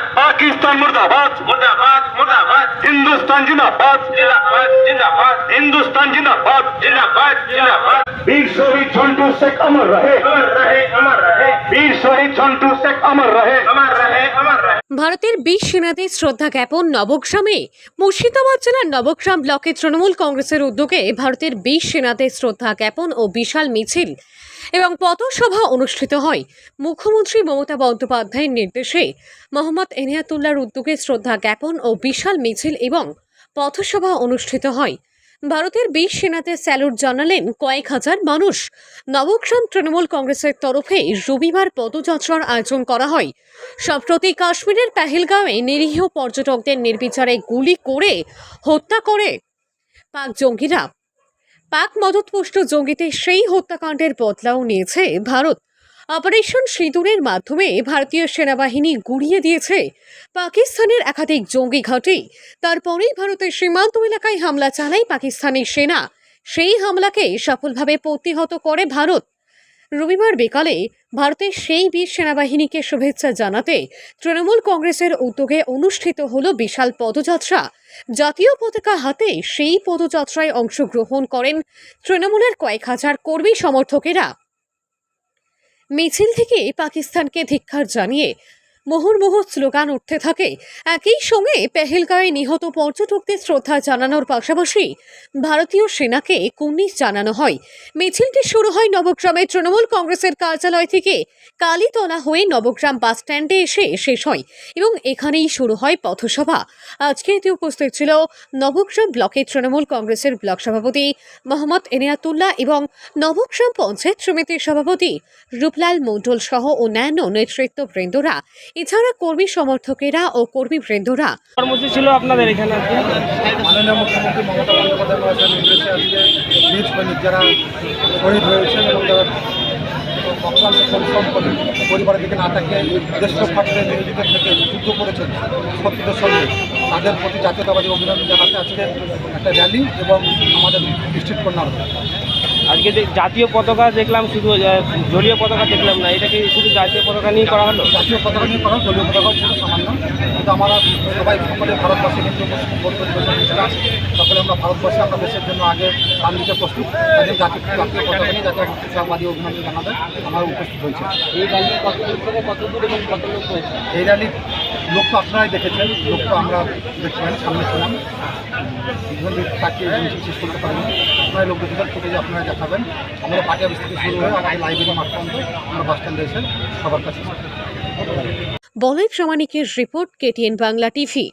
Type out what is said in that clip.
पाकिस्तान मुर्दाबाद। मुर्दाबाद मुर्दाबाद। हिंदुस्तान जिंदाबाद। जिंदाबाद जिंदाबाद। हिंदुस्तान जिंदाबाद। जिंदाबाद जिंदाबाद। वीर शोरी झंडू से अमर रहे। अमर रहे अमर रहे। ভারতের বিশ সেনাদের শ্রদ্ধা জ্ঞাপন নবগ্রামে। মুর্শিদাবাদ জেলার নবগ্রাম ব্লকে তৃণমূল কংগ্রেসের উদ্যোগে ভারতের বিশ সেনাদের শ্রদ্ধা জ্ঞাপন ও বিশাল মিছিল এবং পথসভা অনুষ্ঠিত হয়। মুখ্যমন্ত্রী মমতা বন্দ্যোপাধ্যায়ের নির্দেশে মোহাম্মদ এনিয়াতুল্লার উদ্যোগে শ্রদ্ধা জ্ঞাপন ও বিশাল মিছিল এবং পথসভা অনুষ্ঠিত হয়। ভারতের বীর সেনাতে স্যালুট জানালেন কয়েক হাজার মানুষ। নবগ্রাম তৃণমূল কংগ্রেসের তরফে রবিবার পদযাত্রার আয়োজন করা হয়। সম্প্রতি কাশ্মীরের পেহেলগাঁওয়ে নিরীহ পর্যটকদের নির্বিচারে গুলি করে হত্যা করে পাক জঙ্গিরা। পাক মদতপুষ্ট জঙ্গিতে সেই হত্যাকাণ্ডের বদলাও নিয়েছে ভারত। অপারেশন সিঁদুরের মাধ্যমে ভারতীয় সেনাবাহিনী গুড়িয়ে দিয়েছে। পাকিস্তানের একাধিক জঙ্গি ঘাঁটি, তারপরেই ভারতের সীমান্ত এলাকায় হামলা চালায় পাকিস্তানের সেনা। সেই হামলাকে সফলভাবে প্রতিহত করে ভারত। রবিবার বিকালে ভারতের সেই বীর সেনাবাহিনীকে শুভেচ্ছা জানাতে তৃণমূল কংগ্রেসের উদ্যোগে অনুষ্ঠিত হল বিশাল পদযাত্রা। জাতীয় পতাকা হাতে সেই পদযাত্রায় অংশগ্রহণ করেন তৃণমূলের কয়েক হাজার কর্মী সমর্থকেরা। মিছিল থেকে পাকিস্তানকে ধিক্ষার জানিয়ে মুহুর্মুহু স্লোগান উঠতে থাকে। একই সঙ্গে পেহেলগাঁয়ে নিহত পর্যটকদের শ্রদ্ধা জানানোর পাশাপাশি ভারতীয় সেনাকে কুর্নিশ জানানো হয়। মিছিলটি শুরু হয় নবগ্রামের তৃণমূল কংগ্রেসের কার্যালয় থেকে কালীতলা হয়ে নবগ্রাম বাস স্ট্যান্ডে এসে শেষ হয় এবং এখানেই শুরু হয় পথসভা। আজকে এতে উপস্থিত ছিল নবগ্রাম ব্লকের তৃণমূল কংগ্রেসের ব্লক সভাপতি মোহাম্মদ এনিয়াতুল্লাহ এবং নবগ্রাম পঞ্চায়েত সমিতির সভাপতি রূপলাল মণ্ডল সহ অন্যান্য নেতৃত্ববৃন্দরা এছাড়া কর্মী সমর্থকেরা ও কর্মীবৃন্দরা কর্মসূচি ছিল আপনাদের এখানে আজকে? মাননীয় মুখ্যমন্ত্রী মমতা বন্দ্যোপাধ্যায় মহাশয়ের নির্দেশে আজকে বীর সৈনিক যারা শহীদ হয়েছেন এবং যারা অক্লান্ত পরিশ্রম করে পরিবারের দিকে না তাকিয়ে দেশ রক্ষার্থে নিয়োজিত থেকে যুদ্ধ করেছেন শত্রুদের সঙ্গে তাদের প্রতি জাতীয়তাবাদী অভিনন্দন জানাতে আজকে একটা র্যালি এবং আমাদের ডিস্ট্রিক্ট কর্নার আজকে যে জাতীয় পতাকা দেখলাম শুধু জলীয় পতাকা দেখলাম না এটা কি শুধু জাতীয় পতাকা নিয়ে করা হলো? জাতীয় পতাকা নিয়ে করা জলীয় পতাকাও ছিল সামান্য। কিন্তু আমরা সবাই সকলে ভারতবাসী খ্রিস্টান সকলে আমরা ভারতবর্ষে আমরা দেশের জন্য আগে প্রাণ দিতে প্রস্তুত। তাদের জাতীয় জাতীয় পতাকা নিয়ে জাতীয় অভিনন্দন জানাতে আমার উপস্থিত হয়েছে। এই র্যালি কত কত দূর এবং কত লোক হয়েছে? এই র্যালির লোক তো আপনারাই দেখেছেন লোক তো আমরা দেখছিলাম সামনে ছিলাম। তাকে শেষ করতে পারিনি। আপনারা লোক দেখবেন ফুটেজে আপনারা দেখাবেন। আমরা পাটি অফিস থেকে শুরু হয়ে আমাদের লাইব্রেরি মাঠ পর্যন্ত আমরা বাস স্ট্যান্ডে এসে সবার কাছে বলাই প্রামাণিকের রিপোর্ট কেটিএন বাংলা টিভি।